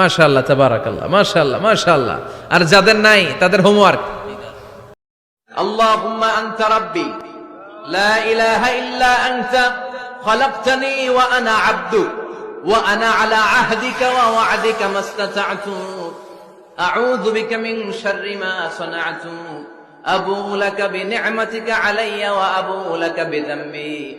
মাশাআল্লাহ তাবারাকাল্লাহ মাশাআল্লাহ মাশাআল্লাহ আর যাদের নাই তাদের হোমওয়ার্ক اللهم أنت ربي لا إله إلا أنت خلقتني وأنا عبدك وأنا على عهدك ووعدك ما استطعت أعوذ بك من شر ما صنعت أبو لك بنعمتك علي وأبو لك بذنبي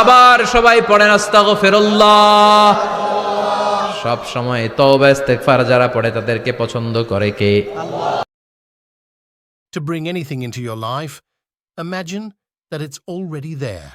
আবার সবাই পড়েন আস্তাগফিরুল্লাহ সব সময় তওবা ইস্তেগফার যারা পড়ে তাদেরকে পছন্দ করে কে To bring anything into your life, imagine that it's already there.